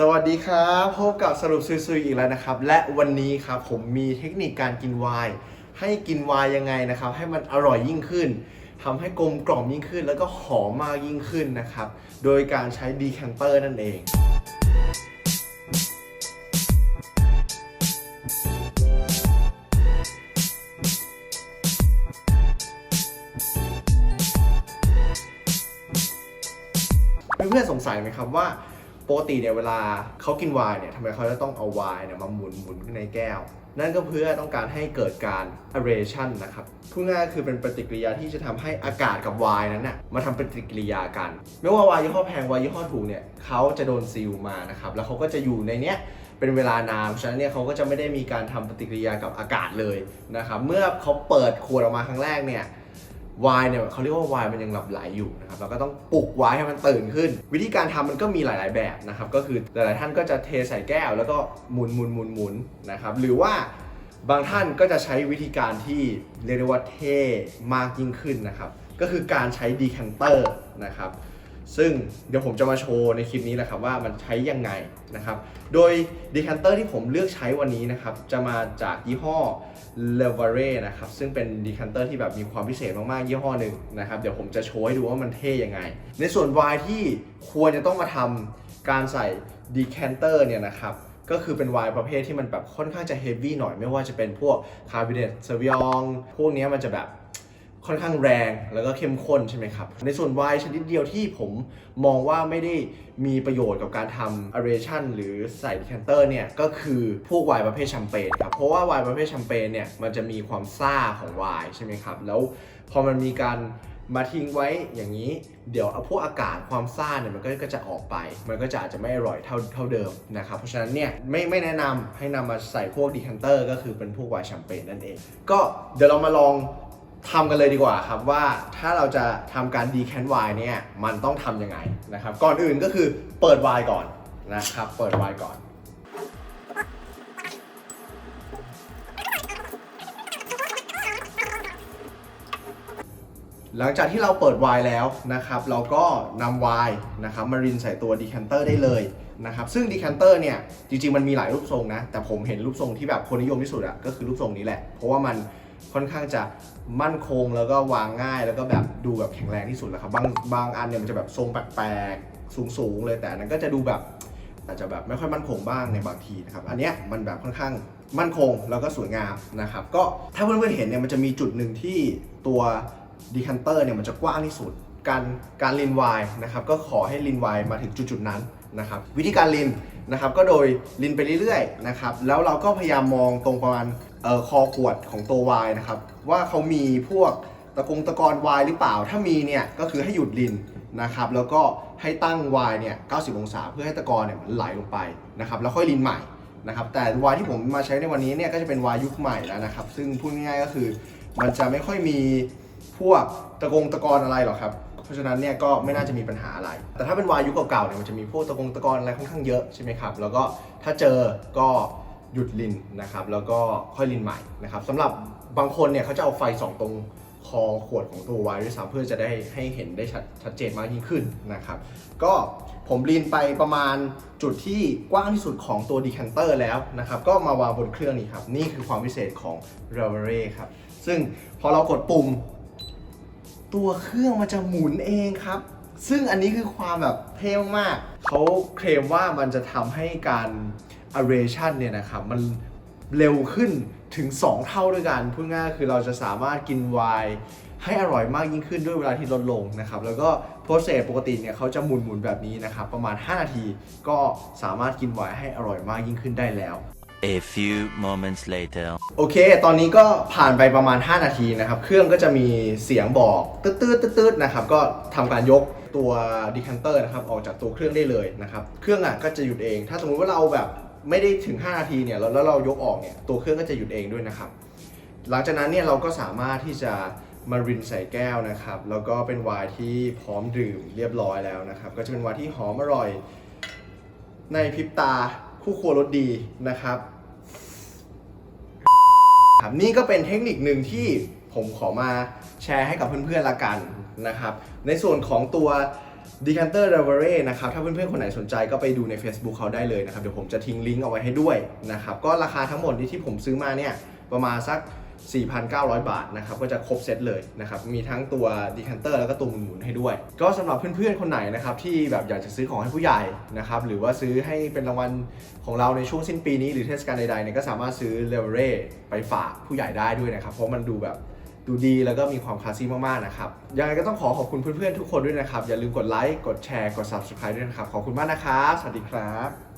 สวัสดีครับพบกับสรุปซุยๆอีกแล้วนะครับ และวันนี้ครับผมมีเทคนิคการกินไวน์ให้กินไวน์ยังไงนะครับ ให้มันอร่อยยิ่งขึ้นทำให้กลมกล่อมยิ่งขึ้น แล้วก็หอมมากยิ่งขึ้นนะครับ โดยการใช้ดีแคนเตอร์นั่นเองเพื่อนๆสงสัยไหมครับว่า ปกติเนี่ยเวลาเขากินไวน์เนี่ยทำไมเขาจะต้องเอาไวน์เนี่ยมาหมุนหมุนในแก้ว นั่นก็เพื่อต้องการให้เกิดการ aeration นะครับพูดง่ายคือเป็นปฏิกิริยาที่จะทำให้อากาศกับไวน์นั้นน่ะมาทำปฏิกิริยากัน ไม่ว่าไวน์ยี่ห้อแพงไวน์ยี่ห้อถูกเนี่ยเขาจะโดนซีลมานะครับแล้วเขาก็จะอยู่ในเนี้ยเป็นเวลานานฉะนั้นเนี่ยเขาก็จะไม่ได้มีการทำปฏิกิริยากับอากาศเลยนะครับเมื่อเขาเปิดขวดออกมาครั้งแรกเนี่ย วายเนี่ยเขาเรียกว่าวายมันยังหลับไหลอยู่นะครับเราก็ต้องปลุกวายให้มันตื่นขึ้น วิธีการทำมันก็มีหลาย ๆ แบบนะครับก็คือหลายๆท่านก็จะเทใส่แก้ว แล้วก็หมุนหมุนหมุนหมุนนะครับหรือว่าบางท่านก็จะใช้วิธีการที่เรียกได้ว่าเท่มากยิ่งขึ้นนะครับก็คือการใช้ดีแคนเตอร์นะครับ ซึ่งเดี๋ยวผมจะมาโชว์ในคลิปนี้แหละครับว่ามันใช้ยังไงนะครับ โดยดีแคนเตอร์ที่ผมเลือกใช้วันนี้นะครับ จะมาจากยี่ห้อเลเวเรนะครับ ซึ่งเป็นดีคันเตอร์ที่แบบมีความพิเศษมากๆ ยี่ห้อหนึ่งนะครับ เดี๋ยวผมจะโชว์ให้ดูว่ามันเท่ยังไง ในส่วนวายที่ควรจะต้องมาทำการใส่ดีแคนเตอร์เนี่ยนะครับก็คือเป็นไวน์ประเภทที่มันแบบค่อนข้างจะเฮฟวี่หน่อยไม่ว่าจะเป็นพวกคาร์บิเนตเซวิองพวกนี้มันจะแบบ ค่อนข้างแรงแล้วก็เข้มข้นใช่ไหมครับ ในส่วนไวน์ชนิดเดียวที่ผมมองว่าไม่ได้มีประโยชน์กับการทำ aeration หรือใส่ดีแคนเตอร์เนี่ย ก็คือพวกไวน์ประเภทแชมเปญครับ เพราะว่าไวน์ประเภทแชมเปญเนี่ย มันจะมีความซ่าของไวน์ใช่ไหมครับ แล้วพอมันมีการมาทิ้งไว้อย่างนี้ เดี๋ยวเอาพวกอากาศความซ่าเนี่ยมันก็จะออกไป มันก็จะอาจจะไม่อร่อยเท่าเท่าเดิมนะครับ เพราะฉะนั้นเนี่ยไม่ไม่แนะนำให้นำมาใส่พวกดีแคนเตอร์ก็คือเป็นพวกไวน์แชมเปญนั่นเอง ก็เดี๋ยวเรามาลอง ทำกันเลยดีกว่าครับว่าถ้าเราจะทำการดีแคนไวน์เนี่ยมันต้องทำยังไงนะครับ ก่อนอื่นก็คือเปิดไวน์ก่อนนะครับ เปิดไวน์ก่อน หลังจากที่เราเปิดไวน์แล้วนะครับ เราก็นำไวน์นะครับมารินใส่ตัวดีแคนเตอร์ได้เลยนะครับซึ่งดีแคนเตอร์เนี่ยจริงๆมันมีหลายรูปทรงนะแต่ผมเห็นรูปทรงที่แบบคนนิยมที่สุดอะก็คือรูปทรงนี้แหละเพราะว่ามัน ค่อนข้างจะมั่นคงแล้วก็วางง่ายแล้วก็แบบดูแบบแข็งแรงที่สุดแล้วครับบางบางอันเนี่ยมันจะแบบทรงแปลกๆสูงๆเลยแต่นั้นก็จะดูแบบอาจจะแบบไม่ค่อยมั่นคงบ้างในบางทีนะครับ อันเนี้ยมันแบบค่อนข้างมั่นคงแล้วก็สวยงามนะครับ ก็ถ้าเพื่อนๆเห็นเนี่ยมันจะมีจุดหนึ่งที่ตัวดีคันเตอร์เนี่ยมันจะกว้างที่สุด การการลินไวน์นะครับก็ขอให้ลินไวน์มาถึงจุดๆนั้นนะครับ วิธีการลินนะครับก็โดยลินไปเรื่อยๆนะครับแล้วเราก็พยายามมองตรงประมาณ ออคอขวดของตัววน์นะครับ ว่าเขามีพวกตะกงตะกอนวายหรือเปล่า ถ้ามีเนี่ยก็คือให้หยุดลินนะครับ แล้วก็ให้ตั้งวายเนี่ย 90 องศาเพื่อให้ตะกอนเนี่ยมันไหลลงไปนะครับ แล้วค่อยลินใหม่นะครับ แต่วายที่ผมมาใช้ในวันนี้เนี่ยก็จะเป็นวายยุคใหม่แล้วนะครับ ซึ่งพูดง่ายๆก็คือ มันจะไม่ค่อยมีพวกตะกงตะกอนอะไรหรอกครับเพราะฉะนั้นเนี่ยก็ไม่น่าจะมีปัญหาอะไร แต่ถ้าเป็นวายยุคเก่าๆเนี่ยมันจะมีพวกตะกงตะกอนอะไรค่อนข้างเยอะใช่ไหมครับ แล้วก็ถ้าเจอก็ หยุดลินนะครับแล้วก็ค่อยลินใหม่นะครับสำหรับบางคนเนี่ยเขาจะเอาไฟส่องตรงคอขวดของตัวไวน์ด้วยซ้ำเพื่อจะได้ให้เห็นได้ชัดชัดเจนมากยิ่งขึ้นนะครับ ก็ผมลีนไปประมาณจุดที่กว้างที่สุดของตัวดีแคนเตอร์แล้วนะครับ ก็มาวางบนเครื่องนี้ครับ นี่คือความพิเศษของ r e v e r e ครับ ซึ่งพอเรากดปุ่ม ตัวเครื่องมันจะหมุนเองครับ ซึ่งอันนี้คือความแบบเท่มาก เขาเคลมว่ามันจะทำให้การ aeration เนี่ยนะครับมันเร็วขึ้นถึง 2 เท่าด้วยกันพูดง่ายๆคือเราจะสามารถกินไวน์ให้อร่อยมากยิ่งขึ้นด้วยเวลาที่ลดลงนะครับ แล้วก็โปรเซสปกติเนี่ยเขาจะหมุนๆแบบนี้นะครับ ประมาณ 5 นาทีก็สามารถกินไวน์ให้อร่อยมากยิ่งขึ้นได้แล้ว A few moments later. โอเค ตอนนี้ก็ผ่านไปประมาณ 5 นาทีนะครับ เครื่องก็จะมีเสียงบอกตืดตืดตืดๆนะครับ ก็ทำการยกตัวดีคันเตอร์นะครับ ออกจากตัวเครื่องได้เลยนะครับ เครื่องอะก็จะหยุดเอง ถ้าสมมุติว่าเราแบบ ไม่ได้ถึง 5 นาทีเนี่ยแล้วเรายกออกเนี่ยตัวเครื่องก็จะหยุดเองด้วยนะครับ หลังจากนั้นเนี่ยเราก็สามารถที่จะมารินใส่แก้วนะครับ แล้วก็เป็นไวน์ที่พร้อมดื่มเรียบร้อยแล้วนะครับ ก็จะเป็นไวน์ที่หอมอร่อย ในพริบตาคู่ครัวรสดีนะครับครับนี่ก็เป็นเทคนิคหนึ่งที่ผมขอมาแชร์ให้กับเพื่อนๆละกันนะครับ ในส่วนของตัว Decanter r e v e r e นะครับ ถ้าเพื่อนๆ คนไหนสนใจก็ไปดูใน Facebook เขาได้เลยนะครับ เดี๋ยวผมจะทิ้งลิงก์เอาไว้ให้ด้วยนะครับ ก็ราคาทั้งหมดที่ที่ผมซื้อมาเนี่ย ประมาณสัก 4,900 บาทนะครับ ก็จะครบเซตเลยนะครับ มีทั้งตัว Decanter แล้วก็ตัวหมุนๆให้ด้วย ก็สำหรับเพื่อนๆ คนไหนนะครับที่แบบอยากจะซื้อของให้ผู้ใหญ่นะครับ หรือว่าซื้อให้เป็นรางวัลของเราในช่วงสิ้นปีนี้หรือเทศกาลใดๆเนี่ยก็สามารถซื้อ r e v e r e ไปฝากผู้ใหญ่ได้ด้วยนะครับ เพราะมันดูแบบ ดูดีแล้วก็มีความคลาสซี่มากๆนะครับ ยังไงก็ต้องขอขอบคุณเพื่อนๆทุกคนด้วยนะครับ อย่าลืมกดไลค์ กดแชร์ กด subscribe ด้วยนะครับ ขอบคุณมากนะครับ สวัสดีครับ